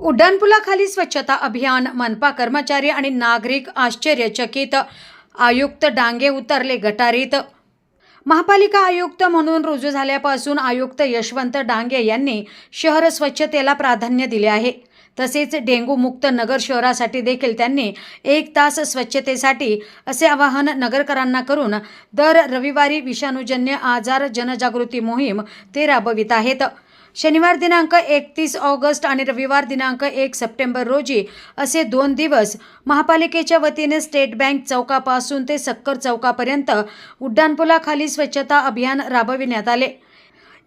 उड्डाणपुलाखाली स्वच्छता अभियान मनपा कर्मचारी आणि नागरिक आश्चर्यचकित. आयुक्त डांगे उतरले गटारीत. महापालिका आयुक्त म्हणून रुजू झाल्यापासून आयुक्त यशवंत डांगे यांनी शहर स्वच्छतेला प्राधान्य दिले आहे. तसेच डेंगूमुक्त नगर शहरासाठी देखील त्यांनी एक तास स्वच्छतेसाठी असे आवाहन नगरकरांना करून दर रविवारी विषाणूजन्य आजार जनजागृती मोहीम ते राबवित आहेत. शनिवार दिनांक एकतीस ऑगस्ट आणि रविवार दिनांक एक सप्टेंबर रोजी असे दोन दिवस महापालिकेच्या वतीने स्टेट बँक चौकापासून ते सक्कर चौकापर्यंत उड्डाणपुलाखाली स्वच्छता अभियान राबविण्यात आले.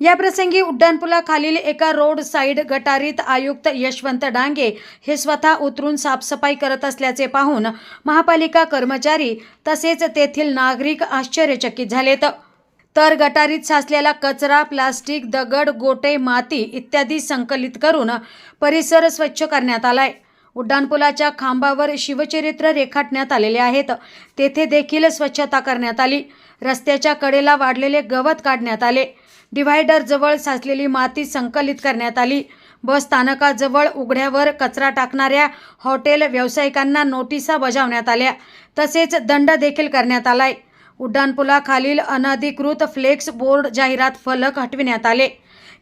या प्रसंगी उड्डाणपुलाखालील एका रोड साईड गटारीत आयुक्त यशवंत डांगे हे स्वतः उतरून साफसफाई करत असल्याचे पाहून महापालिका कर्मचारी तसेच तेथील नागरिक आश्चर्यचकित झालेत. तर गटारीत साचलेला कचरा प्लास्टिक दगड गोटे माती इत्यादी संकलित करून परिसर स्वच्छ करण्यात आलाय. उड्डाणपुलाच्या खांबावर शिवचरित्र रेखाटण्यात आलेले आहेत. तेथे देखील स्वच्छता करण्यात आली. रस्त्याच्या कडेला वाढलेले गवत काढण्यात आले. डिव्हायडरजवळ साचलेली माती संकलित करण्यात आली. बस स्थानकाजवळ उघड्यावर कचरा टाकणाऱ्या हॉटेल व्यावसायिकांना नोटिसा बजावण्यात आल्या. तसेच दंड देखील करण्यात आलाय. उड्डाणपुलाखालील अनधिकृत फ्लेक्स बोर्ड जाहिरात फलक हटविण्यात आले.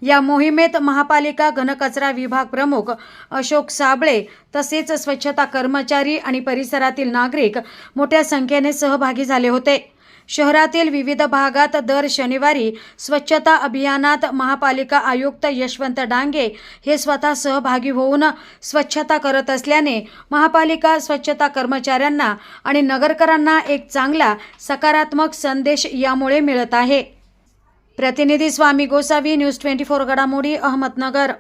या मोहिमेत महापालिका घनकचरा विभाग प्रमुख अशोक साबळे तसेच स्वच्छता कर्मचारी आणि परिसरातील नागरिक मोठ्या संख्येने सहभागी झाले होते. शहरातील विविध भागात दर शनिवारी स्वच्छता अभियानात महापालिका आयुक्त यशवंत डांगे हे स्वतः सहभागी होऊन स्वच्छता करत असल्याने महापालिका स्वच्छता कर्मचाऱ्यांना आणि नगरकरांना एक चांगला सकारात्मक संदेश यामुळे मिळत आहे. प्रतिनिधी Swami Gosavi news twenty four घडामोडी अहमदनगर.